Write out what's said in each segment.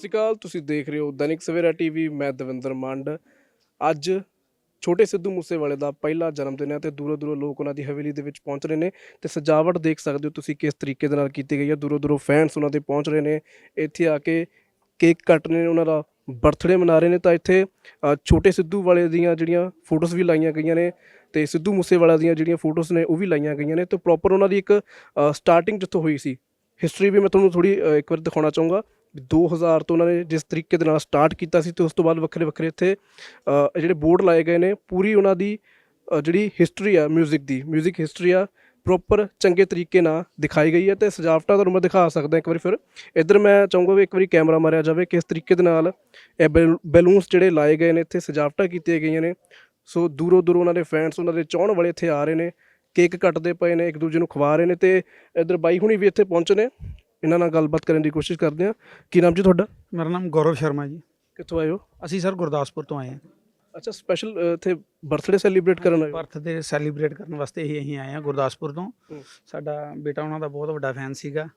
ਸ਼੍ਰੀ ਅਕਾਲ, ਤੁਸੀਂ ਦੇਖ ਰਹੇ ਹੋ ਦੈਨਿਕ ਸਵੇਰਾ ਟੀਵੀ, ਮੈਂ ਦਵਿੰਦਰ ਮੰਡ। ਅੱਜ ਛੋਟੇ ਸਿੱਧੂ ਮੂਸੇਵਾਲੇ ਦਾ ਪਹਿਲਾ ਜਨਮ ਦਿਨ ਹੈ ਤੇ ਦੂਰੋਂ ਦੂਰੋਂ ਲੋਕ ਉਹਨਾਂ ਦੀ ਹਵੇਲੀ ਦੇ ਵਿੱਚ ਪਹੁੰਚ ਰਹੇ ਨੇ ਤੇ ਸਜਾਵਟ ਦੇਖ ਸਕਦੇ ਹੋ ਤੁਸੀਂ ਕਿਸ ਤਰੀਕੇ ਦੇ ਨਾਲ ਕੀਤੀ ਗਈ ਹੈ। ਦੂਰੋਂ ਦੂਰੋਂ ਫੈਨਸ ਉਹਨਾਂ ਦੇ ਪਹੁੰਚ ਰਹੇ ਨੇ, ਇੱਥੇ ਆ ਕੇ ਕੇਕ ਕੱਟ ਰਹੇ ਨੇ, ਉਹਨਾਂ ਦਾ ਬਰਥਡੇ ਮਨਾ ਰਹੇ ਨੇ ਤਾਂ ਇੱਥੇ ਛੋਟੇ ਸਿੱਧੂ ਵਾਲੇ ਦੀਆਂ ਜਿਹੜੀਆਂ ਫੋਟੋਜ਼ ਵੀ ਲਾਈਆਂ ਗਈਆਂ ਨੇ ਤੇ ਸਿੱਧੂ ਮੂਸੇਵਾਲਾ ਦੀਆਂ ਜਿਹੜੀਆਂ ਫੋਟੋਜ਼ ਨੇ ਉਹ ਵੀ ਲਾਈਆਂ ਗਈਆਂ ਨੇ ਤੇ ਪ੍ਰੋਪਰ ਉਹਨਾਂ ਦੀ ਇੱਕ ਸਟਾਰਟਿੰਗ ਜਿੱਥੋਂ ਹੋਈ ਸੀ। ਹਿਸਟਰੀ ਵੀ ਮੈਂ ਤੁਹਾਨੂੰ ਥੋੜੀ ਇੱਕ ਵਾਰ ਦਿਖਾਉਣਾ ਚਾਹੂੰਗਾ। 2000 ਤੋਂ ਉਹਨਾਂ ਨੇ ਜਿਸ ਤਰੀਕੇ ਦੇ ਨਾਲ ਸਟਾਰਟ ਕੀਤਾ ਸੀ ਤੇ ਉਸ ਤੋਂ ਬਾਅਦ ਵੱਖਰੇ ਵੱਖਰੇ ਇੱਥੇ ਅ, ਜਿਹੜੇ ਬੋਰਡ ਲਾਏ ਗਏ ਨੇ ਪੂਰੀ ਉਹਨਾਂ ਦੀ ਅ, ਜਿਹੜੀ ਹਿਸਟਰੀ ਆ 뮤직 ਦੀ 뮤직 ਹਿਸਟਰੀ ਆ ਪ੍ਰੋਪਰ ਚੰਗੇ ਤਰੀਕੇ ਨਾਲ ਦਿਖਾਈ ਗਈ ਹੈ ਤੇ ਸਜਾਵਟਾਂ ਤੁਹਾਨੂੰ ਮੈਂ ਦਿਖਾ ਸਕਦਾ ਇੱਕ ਵਾਰੀ ਫਿਰ ਇੱਧਰ ਮੈਂ ਚਾਹੂੰਗਾ ਵੀ ਇੱਕ ਵਾਰੀ ਕੈਮਰਾ ਮਾਰਿਆ ਜਾਵੇ ਕਿਸ ਤਰੀਕੇ ਦੇ ਨਾਲ ਇਹ ਬੈਲੂਨਸ ਜਿਹੜੇ ਲਾਏ ਗਏ ਨੇ ਇੱਥੇ ਸਜਾਵਟਾਂ ਕੀਤੀਆਂ ਗਈਆਂ ਨੇ ਸੋ ਦੂਰੋਂ ਦੂਰੋਂ ਉਹਨਾਂ ਦੇ ਫੈਨਸ ਉਹਨਾਂ ਦੇ ਚਾਹਣ ਵਾਲੇ ਇੱਥੇ ਆ ਰਹੇ ਨੇ ਕੇਕ ਕੱਟਦੇ ਪਏ ਨੇ ਇੱਕ ਦੂਜੇ ਨੂੰ ਖਵਾ ਰਹੇ ਨੇ ਤੇ ਇੱਧਰ ਬਾਈ ਹੁਣੀ ਵੀ ਇੱਥੇ ਪਹੁੰਚੇ ਨੇ ਇਹਨਾਂ ਨਾਲ ਗੱਲਬਾਤ ਕਰਨ ਦੀ ਕੋਸ਼ਿਸ਼ ਕਰਦੇ ਹਾਂ। ਕੀ ਨਾਮ ਜੀ ਤੁਹਾਡਾ? ਮੇਰਾ ਨਾਮ ਗੌਰਵ ਸ਼ਰਮਾ ਜੀ। ਕਿੱਥੋਂ ਆਏ ਹੋ? ਅਸੀਂ ਸਰ ਗੁਰਦਾਸਪੁਰ ਤੋਂ ਆਏ ਹਾਂ। ਅੱਛਾ ਸਪੈਸ਼ਲ ਇੱਥੇ ਬਰਥਡੇ ਸੈਲੀਬ੍ਰੇਟ ਕਰਨ ਆਏ ਬਰਥਡੇ ਸੈਲੀਬ੍ਰੇਟ ਕਰਨ ਵਾਸਤੇ ਹੀ ਅਸੀਂ ਆਏ ਹਾਂ ਗੁਰਦਾਸਪੁਰ ਤੋਂ। ਸਾਡਾ ਬੇਟਾ ਉਹਨਾਂ ਦਾ ਬਹੁਤ ਵੱਡਾ ਫੈਨ ਸੀਗਾ।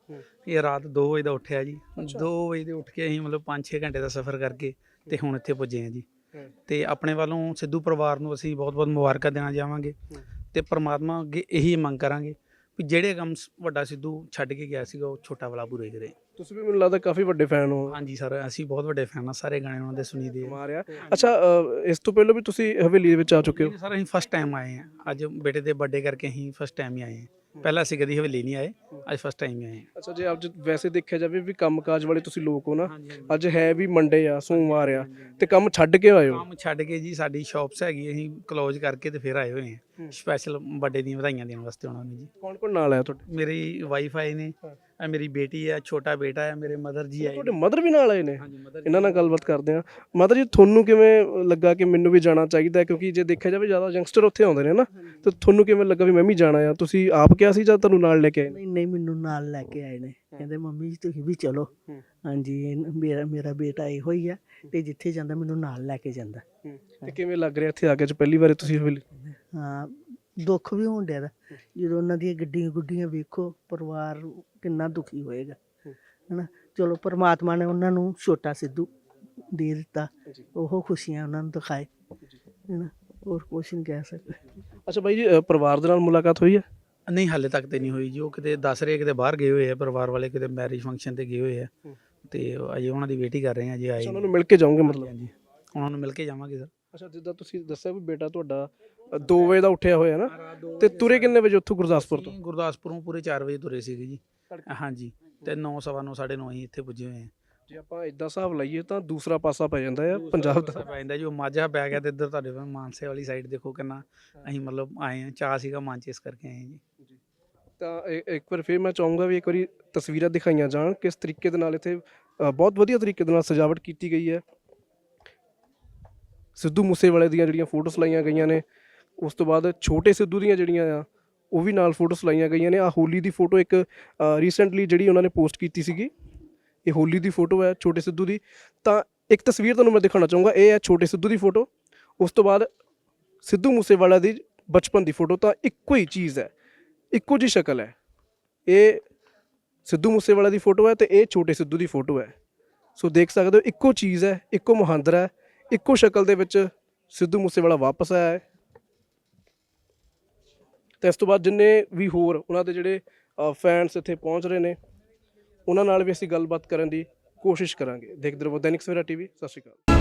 ਇਹ ਰਾਤ 2 ਵਜੇ ਦਾ ਉੱਠਿਆ ਜੀ। ਅੱਛਾ। 2 ਵਜੇ ਦੇ ਉੱਠ ਕੇ ਅਸੀਂ ਮਤਲਬ 5-6 ਘੰਟੇ ਦਾ ਸਫ਼ਰ ਕਰਕੇ ਤੇ ਹੁਣ ਇੱਥੇ ਪੁੱਜੇ ਹਾਂ ਜੀ। ਤੇ ਆਪਣੇ ਵੱਲੋਂ ਸਿੱਧੂ ਪਰਿਵਾਰ ਨੂੰ ਅਸੀਂ ਬਹੁਤ-ਬਹੁਤ ਮੁਬਾਰਕਾਂ ਦੇਣਾ ਚਾਹਾਂਗੇ। ਤੇ ਪ੍ਰਮਾਤਮਾ ਅੱਗੇ ਇਹੀ ਮੰਗ ਕਰਾਂਗੇ ਵੀ ਜਿਹੜੇ ਕੰਮ ਸ- ਵੱਡਾ ਸਿੱਧੂ ਛੱਡ ਕੇ ਗਿਆ ਸੀਗਾ ਉਹ ਛੋਟਾ ਵਾਲਾ ਪੂਰੇ ਕਰੇ। ਤੁਸੀਂ ਵੀ ਮੈਨੂੰ ਲੱਗਦਾ ਕਾਫੀ ਵੱਡੇ ਫੈਨ ਹੋ। ਹਾਂਜੀ ਸਰ ਅਸੀਂ ਬਹੁਤ ਵੱਡੇ ਫੈਨ ਆ ਸਾਰੇ ਗਾਣੇ ਉਹਨਾਂ ਦੇ ਸੁਣੀਦੇ ਆ ਮਾਰਿਆ ਅੱਛਾ ਅ, ਇਸ ਤੋਂ ਪਹਿਲਾਂ ਵੀ ਤੁਸੀਂ ਹਵੇਲੀ ਦੇ ਵਿੱਚ ਆ ਚੁੱਕੇ ਹੋ? ਨਹੀਂ ਸਰ ਅਸੀਂ ਫਸਟ ਟਾਈਮ ਆਏ ਹਾਂ। ਅੱਜ ਬੇਟੇ ਦੇ ਬਰਥਡੇ ਕਰਕੇ ਅਸੀਂ ਫਸਟ ਟਾਈਮ ਹੀ ਆਏ ਹਾਂ। ਪਹਿਲਾਂ ਅਸੀਂ ਕਦੀ ਹਵੇਲੀ ਨਹੀਂ ਆਏ ਅੱਜ ਫਸਟ ਟਾਈਮ ਹੀ ਆਏ ਹਾਂ। ਅੱਛਾ ਜੇ ਅੱਜ ਵੈਸੇ ਦੇਖਿਆ ਜਾਵੇ ਵੀ ਕੰਮਕਾਜ ਵਾਲੇ ਤੁਸੀਂ ਲੋਕ ਹੋ ਨਾ ਅੱਜ ਹੈ ਵੀ ਮੰਡੇ ਆ ਸੋਮਵਾਰ ਆ ਤੇ ਕੰਮ ਛੱਡ ਕੇ ਆਏ ਹੋ? ਕੰਮ ਛੱਡ ਕੇ ਜੀ ਸਾਡੀ ਸ਼ਾਪਸ ਹੈਗੀ ਅਸੀਂ ਕਲੋਜ਼ ਕਰਕੇ ਤੇ ਫਿਰ ਆਏ ਹੋਏ ਹੂੰ। ਸਪੈਸ਼ਲ ਬਰਥਡੇ ਦੀਆਂ ਵਧਾਈਆਂ ਦੇਣ ਵਾਸਤੇ ਉਹਨਾਂ ਨੂੰ ਜੀ। ਕੌਣ ਕੌਣ ਨਾਲ ਆਇਆ ਤੁਹਾਡੇ? ਮੇਰੀ ਵਾਈਫ ਆਏ ਨੇ। ਇਹ ਮੇਰੀ ਬੇਟੀ ਹੈ ਛੋਟਾ ਬੇਟਾ ਹੈ ਮੇਰੇ ਮਦਰ ਜੀ ਆਏ ਤੁਹਾਡੇ। ਮਦਰ ਵੀ ਨਾਲ ਆਏ ਨੇ? ਇਹਨਾਂ ਨਾਲ ਗੱਲਬਾਤ ਕਰਦੇ ਆ ਮਦਰ ਜੀ ਤੁਹਾਨੂੰ ਕਿਵੇਂ ਲੱਗਾ ਕਿ ਮੈਨੂੰ ਵੀ ਜਾਣਾ ਚਾਹੀਦਾ? ਕਿਉਂਕਿ ਜੇ ਦੇਖਿਆ ਜਾਵੇ ਜ਼ਿਆਦਾ ਯੰਗਸਟਰ ਉੱਥੇ ਆਉਂਦੇ ਨੇ ਨਾ ਤੇ ਤੁਹਾਨੂੰ ਕਿਵੇਂ ਲੱਗਾ ਵੀ ਮੈਂ ਵੀ ਜਾਣਾ ਆ? ਤੁਸੀਂ ਆਪ ਕਿਹਾ ਸੀ ਜਾਂ ਤੁਹਾਨੂੰ ਨਾਲ ਲੈ ਕੇ ਆਏ ਨੇ? ਨਹੀਂ ਨਹੀਂ ਮੈਨੂੰ ਨਾਲ ਲੈ ਕੇ ਆਏ ਨੇ। ਕਹਿੰਦੇ ਮੰਮੀ ਜੀ ਤੁਸੀਂ ਵੀ ਚਲੋ। ਹੂੰ। ਹਾਂਜੀ ਮੇਰਾ ਮੇਰਾ ਬੇਟਾ ਇਹੋ ਹੀ ਆ ਤੇ ਜਿੱਥੇ ਜਾਂਦਾ ਮੈਨੂੰ ਨਾਲ ਲੈ ਕੇ ਜਾਂਦਾ। ਤੇ ਕਿਵੇਂ ਲੱਗ ਰਿਹਾ ਇੱਥੇ ਆ ਕੇ? ਪਹਿਲੀ ਵਾਰੀ ਤੁਸੀਂ ਹਾਂ ਦੁੱਖ ਵੀ ਹੋਣ ਡਿਆ ਦਾ ਜਦੋਂ ਉਹਨਾਂ ਦੀਆਂ ਗੱਡੀਆਂ ਗੁੱਡੀਆਂ ਵੇਖੋ ਪਰਿਵਾਰ ਕਿੰਨਾ ਦੁਖੀ ਹੋਏਗਾ। ਹਨਾ? ਚਲੋ ਪਰਮਾਤਮਾ ਨੇ ਉਹਨਾਂ ਨੂੰ ਛੋਟਾ ਸਿੱਧੂ ਦੇ ਦਿੱਤਾ। ਉਹ ਖੁਸ਼ੀਆਂ ਉਹਨਾਂ ਨੂੰ ਦਿਖਾਏ। ਹਨਾ? ਹੋਰ ਕੁਛ ਨਹੀਂ ਕਹਿ ਸਕਦੇ। ਅੱਛਾ ਬਾਈ ਜੀ ਪਰਿਵਾਰ ਦੇ ਨਾਲ ਮੁਲਾਕਾਤ ਹੋਈ ਹੈ? ਨਹੀਂ ਹਾਲੇ ਤੱਕ ਤੇ ਨਹੀਂ ਹੋਈ ਜੀ। ਉਹ ਕਿਤੇ ਦੱਸ ਰਹੇ ਕਿਤੇ ਬਾਹਰ ਗਏ ਹੋਏ ਆ। ਪਰਿਵਾਰ ਵਾਲੇ ਕਿਤੇ ਮੈਰਿਜ ਫੰਕਸ਼ਨ ਤੇ ਗਏ ਹੋਏ ਆ। ਹੂੰ। ਤੇ ਅਜੇ ਉਹਨਾਂ ਦੀ ਵੇਟ ਹੀ ਕਰ ਰਹੇ ਆ ਜੀ ਆਏ ਉਹਨਾਂ। ਨੂੰ ਮਿਲ ਕੇ ਜਾਓਗੇ ਮਤਲਬ? ਹਾਂਜੀ। ਉਹਨਾਂ ਨੂੰ ਮਿਲ ਕੇ ਜਾਵਾਂਗੇ ਸਰ। ਅੱਛਾ ਜਿੱਦਾਂ ਤੁਸੀਂ ਦੱਸਿਆ ਵੀ ਬੇਟਾ ਤੁਹਾਡਾ 2 ਵਜੇ ਦਾ ਉੱਠਿਆ ਹੋਇਆ ਨਾ? ਤੇ ਤੁਰੇ ਕਿੰਨੇ ਵਜੇ ਉੱਥੋਂ ਗੁਰਦਾਸਪੁਰ ਤੋਂ? ਗੁਰਦਾਸਪੁਰੋਂ ਪੂਰੇ 4 ਵਜੇ ਤੁਰੇ ਸੀਗੇ ਜੀ। ਹਾਂਜੀ ਤੇ 9 ਸਵਾ 9 9:30 ਅਸੀਂ ਇੱਥੇ ਪੁੱਜੇ ਹੋਏ ਜੇ ਆਪਾਂ ਇਦਾਂ ਹਿਸਾਬ ਲਾਈਏ ਤਾਂ ਦੂਸਰਾ ਪਾਸਾ ਪੈ ਜਾਂਦਾ ਹੈ ਪੰਜਾਬ ਦਾ। ਪੈ ਜਾਂਦਾ ਜੀ ਉਹ ਮਾਝਾ ਪੈ ਗਿਆ ਤੇ ਇੱਧਰ ਤੁਹਾਡੇ ਕੋਲ ਮਾਨਸੇ ਵਾਲੀ ਸਾਈਡ ਦੇਖੋ ਕਿੰਨਾ ਅਸੀਂ ਮਤਲਬ ਆਏ ਹਾਂ ਚਾਹ ਸੀਗਾ ਮਾਨਚੇ ਇਸ ਕਰਕੇ ਆਏ ਜੀ। ਤਾਂ ਇੱਕ ਵਾਰ ਫਿਰ ਮੈਂ ਚਾਹੂੰਗਾ ਵੀ ਇੱਕ ਵਾਰੀ ਤਸਵੀਰਾਂ ਦਿਖਾਈਆਂ ਜਾਣ ਕਿਸ ਤਰੀਕੇ ਦੇ ਨਾਲ ਇੱਥੇ ਬਹੁਤ ਵਧੀਆ ਤਰੀਕੇ ਦੇ ਨਾਲ ਸਜਾਵਟ ਕੀਤੀ ਗਈ ਹੈ। ਸਿੱਧੂ ਮੂਸੇਵਾਲੇ ਦੀਆਂ ਜਿਹੜੀਆਂ ਫੋਟੋਸ ਲਾਈਆਂ ਗਈਆਂ ਨੇ ਉਸ ਤੋਂ ਬਾਅਦ ਛੋਟੇ ਸਿੱਧੂ ਦੀਆਂ ਜਿਹੜੀਆਂ ਆ, ਉਹ ਵੀ ਨਾਲ ਫੋਟੋਸ ਲਾਈਆਂ ਗਈਆਂ ਨੇ। ਆ ਹੋਲੀ ਦੀ ਫੋਟੋ ਇੱਕ ਰੀਸੈਂਟਲੀ ਜਿਹੜੀ ਉਹਨਾਂ ਨੇ ਪੋਸਟ ਕੀਤੀ ਸੀਗੀ, ਇਹ ਹੋਲੀ ਦੀ ਫੋਟੋ ਹੈ ਛੋਟੇ ਸਿੱਧੂ ਦੀ। ਤਾਂ ਇੱਕ ਤਸਵੀਰ ਤੁਹਾਨੂੰ ਮੈਂ ਦਿਖਾਉਣਾ ਚਾਹੂੰਗਾ, ਇਹ ਹੈ ਛੋਟੇ ਸਿੱਧੂ ਦੀ ਫੋਟੋ ਉਸ ਤੋਂ ਬਾਅਦ ਸਿੱਧੂ ਮੂਸੇਵਾਲਾ ਦੀ ਬਚਪਨ ਦੀ ਫੋਟੋ ਤਾਂ ਇੱਕੋ ਹੀ ਚੀਜ਼ ਹੈ, ਇੱਕੋ ਜੀ ਸ਼ਕਲ ਹੈ। ਇਹ ਸਿੱਧੂ ਮੂਸੇਵਾਲਾ ਦੀ ਫੋਟੋ ਹੈ ਤੇ ਇਹ ਛੋਟੇ ਸਿੱਧੂ ਦੀ ਫੋਟੋ ਹੈ। ਸੋ ਦੇਖ ਸਕਦੇ ਹੋ, ਇੱਕੋ ਚੀਜ਼ ਹੈ, ਇੱਕੋ ਮੁਹਾਂਦਰਾ ਹੈ, ਇੱਕੋ ਸ਼ਕਲ ਦੇ ਵਿੱਚ ਸਿੱਧੂ ਮੂਸੇਵਾਲਾ ਵਾਪਸ ਆਇਆ ਹੈ। ਤੇ ਇਸ ਤੋਂ ਬਾਅਦ ਜਿੰਨੇ ਵੀ ਹੋਰ ਉਹਨਾਂ ਦੇ ਜਿਹੜੇ ਫੈਨਸ ਇੱਥੇ ਪਹੁੰਚ ਰਹੇ ਨੇ, ਉਹਨਾਂ ਨਾਲ ਵੀ ਅਸੀਂ ਗੱਲਬਾਤ ਕਰਨ ਦੀ ਕੋਸ਼ਿਸ਼ ਕਰਾਂਗੇ। ਦੇਖਦੇ ਰਹੋ ਦੈਨਿਕ ਸਵੇਰਾ ਟੀਵੀ, ਸਤਿ ਸ਼੍ਰੀ ਅਕਾਲ।